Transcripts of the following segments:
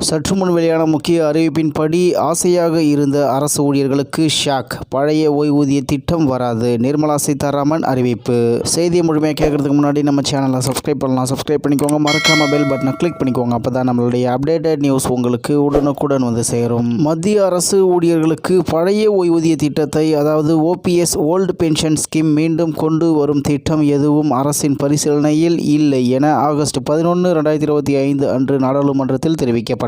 சற்று முன் வெளியான முக்கிய அறிவிப்பின்படி ஆசையாக இருந்த அரசு ஊழியர்களுக்கு ஷாக். பழைய ஓய்வூதிய திட்டம் வராது நிர்மலா சீதாராமன் அறிவிப்பு. செய்தியை முழுமையாக கேட்கறதுக்கு முன்னாடி நம்ம சேனலை சப்ஸ்கிரைப் பண்ணலாம். சப்ஸ்கிரைப் பண்ணிக்கோங்க. மறக்காம பெல் பட்டனை கிளிக் பண்ணிக்கோங்க. அப்போ தான் நம்மளுடைய அப்டேட்டட் நியூஸ் உங்களுக்கு உடனுக்குடன் வந்து சேரும். மத்திய அரசு ஊழியர்களுக்கு பழைய ஓய்வூதிய திட்டத்தை அதாவது ஓபிஎஸ் ஓல்டு பென்ஷன் ஸ்கீம் மீண்டும் கொண்டு வரும் திட்டம் எதுவும் அரசின் பரிசீலனையில் இல்லை என ஆகஸ்ட் பதினொன்று ரெண்டாயிரத்தி இருபத்தி ஐந்து அன்று நாடாளுமன்றத்தில் தெரிவிக்கப்பட்டது.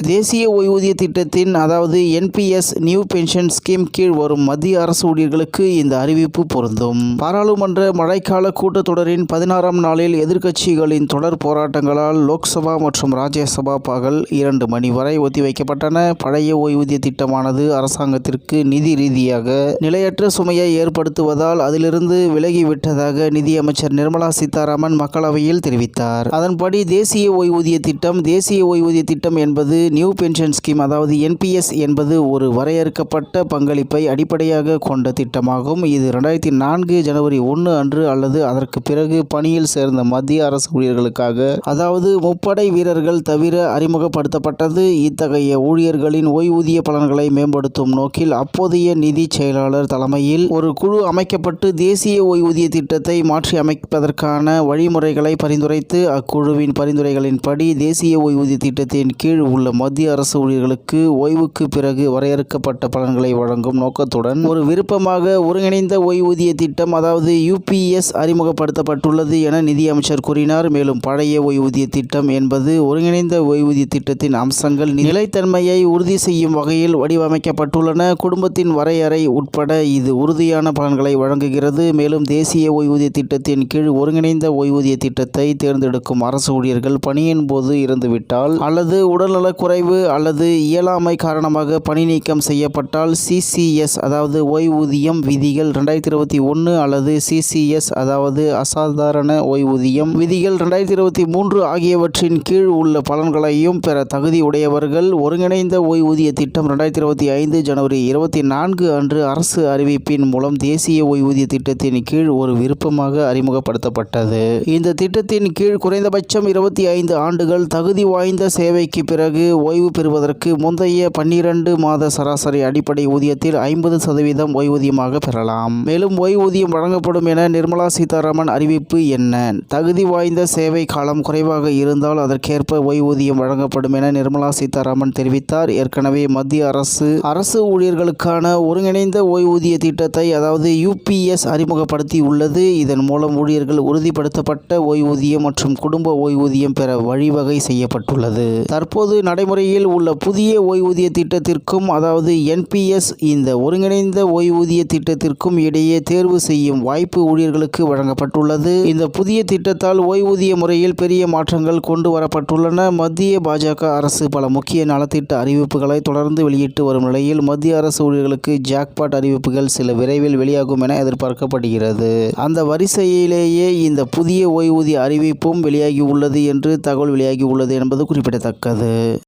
தேசிய ஓய்வூதிய திட்டத்தின் அதாவது என்பிஎஸ் நியூ பென்ஷன் ஸ்கீம் கீழ் வரும் மத்திய அரசு ஊழியர்களுக்கு இந்த அறிவிப்பு பொருந்தும். பாராளுமன்ற மழைக்கால கூட்டத்தொடரின் பதினாறாம் நாளில் எதிர்க்கட்சிகளின் தொடர் போராட்டங்களால் லோக்சபா மற்றும் ராஜ்யசபா பகல் இரண்டு மணி வரை ஒத்திவைக்கப்பட்டன. பழைய ஓய்வூதிய திட்டமானது அரசாங்கத்திற்கு நிதி ரீதியாக நிலையற்ற சுமையை ஏற்படுத்துவதால் அதிலிருந்து விலகிவிட்டதாக நிதியமைச்சர் நிர்மலா சீதாராமன் மக்களவையில் தெரிவித்தார். அதன்படி தேசிய ஓய்வூதிய திட்டம் தேசிய ஓய்வூதிய திட்டம் என்பது நியூ பென்ஷன் ஸ்கீம் அதாவது என்பிஎஸ் என்பது ஒரு வரையறுக்கப்பட்ட பங்களிப்பை அடிப்படையாக கொண்ட திட்டமாகும். இது ரெண்டாயிரத்தி நான்கு ஜனவரி ஒன்று அன்று அல்லது அதற்கு பிறகு பணியில் சேர்ந்த மத்திய அரசு ஊழியர்களுக்காக அதாவது முப்படை வீரர்கள் தவிர அறிமுகப்படுத்தப்பட்டது. இத்தகைய ஊழியர்களின் ஓய்வூதிய பலன்களை மேம்படுத்தும் நோக்கில் அப்போதைய நிதி செயலாளர் தலைமையில் ஒரு குழு அமைக்கப்பட்டு தேசிய ஓய்வூதிய திட்டத்தை மாற்றி அமைப்பதற்கான வழிமுறைகளை பரிந்துரைத்து அக்குழுவின் பரிந்துரைகளின்படி தேசிய ஓய்வூதிய திட்டத்தின் கீழ் உள்ள மத்திய அரசு ஊழியர்களுக்கு ஓய்வுக்கு பிறகு வரையறுக்கப்பட்ட பலன்களை வழங்கும் நோக்கத்துடன் ஒரு விருப்பமாக ஒருங்கிணைந்த ஓய்வூதிய திட்டம் அதாவது யூபிஎஸ் அறிமுகப்படுத்தப்பட்டுள்ளது என நிதியமைச்சர் கூறினார். மேலும் பழைய ஓய்வூதிய திட்டம் என்பது ஒருங்கிணைந்த ஓய்வூதிய திட்டத்தின் அம்சங்கள் நிலைத்தன்மையை உறுதி செய்யும் வகையில் வடிவமைக்கப்பட்டுள்ளன. குடும்பத்தின் வரையறை உட்பட இது உறுதியான பலன்களை வழங்குகிறது. மேலும் தேசிய ஓய்வூதிய திட்டத்தின் கீழ் ஒருங்கிணைந்த ஓய்வூதிய திட்டத்தை தேர்ந்தெடுக்கும் அரசு ஊழியர்கள் பணியின் போது இறந்துவிட்டால் அல்லது உடல்நலக் குறைவு அல்லது இயலாமை காரணமாக பணி நீக்கம் செய்யப்பட்டால் சிசிஎஸ் அதாவது ஓய்வூதியம் விதிகள் ரெண்டாயிரத்தி இருபத்தி ஒன்று அல்லது சிசிஎஸ் அதாவது அசாதாரண ஓய்வூதியம் விதிகள் ரெண்டாயிரத்தி இருபத்தி மூன்று ஆகியவற்றின் கீழ் உள்ள பலன்களையும் பெற தகுதி உடையவர்கள் ஒருங்கிணைந்த ஓய்வூதிய திட்டம் ரெண்டாயிரத்தி இருபத்தி ஐந்து ஜனவரி இருபத்தி நான்கு அன்று அரசு அறிவிப்பின் மூலம் தேசிய ஓய்வூதிய திட்டத்தின் கீழ் ஒரு விருப்பமாக அறிமுகப்படுத்தப்பட்டது. இந்த திட்டத்தின் கீழ் குறைந்தபட்சம் இருபத்தி ஐந்து ஆண்டுகள் தகுதி வாய்ந்த சேவைக்கு பிறகு ஓய்வு பெறுவதற்கு முந்தைய பன்னிரண்டு மாத சராசரி அடிப்படை ஊதியத்தில் ஐம்பது சதவீதம் ஓய்வூதியமாக பெறலாம். மேலும் ஓய்வூதியம் வழங்கப்படும் என நிர்மலா சீதாராமன் அறிவிப்பு என்ன? தகுதி வாய்ந்த சேவை காலம் குறைவாக இருந்தால் அதற்கேற்ப ஓய்வூதியம் வழங்கப்படும் என நிர்மலா சீதாராமன் தெரிவித்தார். ஏற்கனவே மத்திய அரசு அரசு ஊழியர்களுக்கான ஒருங்கிணைந்த ஓய்வூதிய திட்டத்தை அதாவது யூபிஎஸ் அறிமுகப்படுத்தி உள்ளது. இதன் மூலம் ஊழியர்கள் உறுதிப்படுத்தப்பட்ட ஓய்வூதியம் மற்றும் குடும்ப ஓய்வூதியம் பெற வழிவகை செய்யப்பட்டுள்ளது. தற்போது நடைமுறையில் உள்ள புதிய ஓய்வூதிய திட்டத்திற்கும் அதாவது என்பிஎஸ் இந்த ஒருங்கிணைந்த ஓய்வூதிய திட்டத்திற்கும் இடையே தேர்வு செய்யும் வாய்ப்பு ஊழியர்களுக்கு வழங்கப்பட்டுள்ளது. இந்த புதிய திட்டத்தால் ஓய்வூதிய முறையில் பெரிய மாற்றங்கள் கொண்டு வரப்பட்டுள்ளன. மத்திய பாஜக அரசு பல முக்கிய நலத்திட்ட அறிவிப்புகளை தொடர்ந்து வெளியிட்டு வரும் நிலையில் மத்திய அரசு ஊழியர்களுக்கு ஜாக்பாட் அறிவிப்புகள் சில விரைவில் வெளியாகும் என எதிர்பார்க்கப்படுகிறது. அந்த வரிசையிலேயே இந்த புதிய ஓய்வூதிய அறிவிப்பும் வெளியாகி உள்ளது என்று தகவல் வெளியாகி உள்ளது என்பது குறிப்பிடத்தக்கது. அது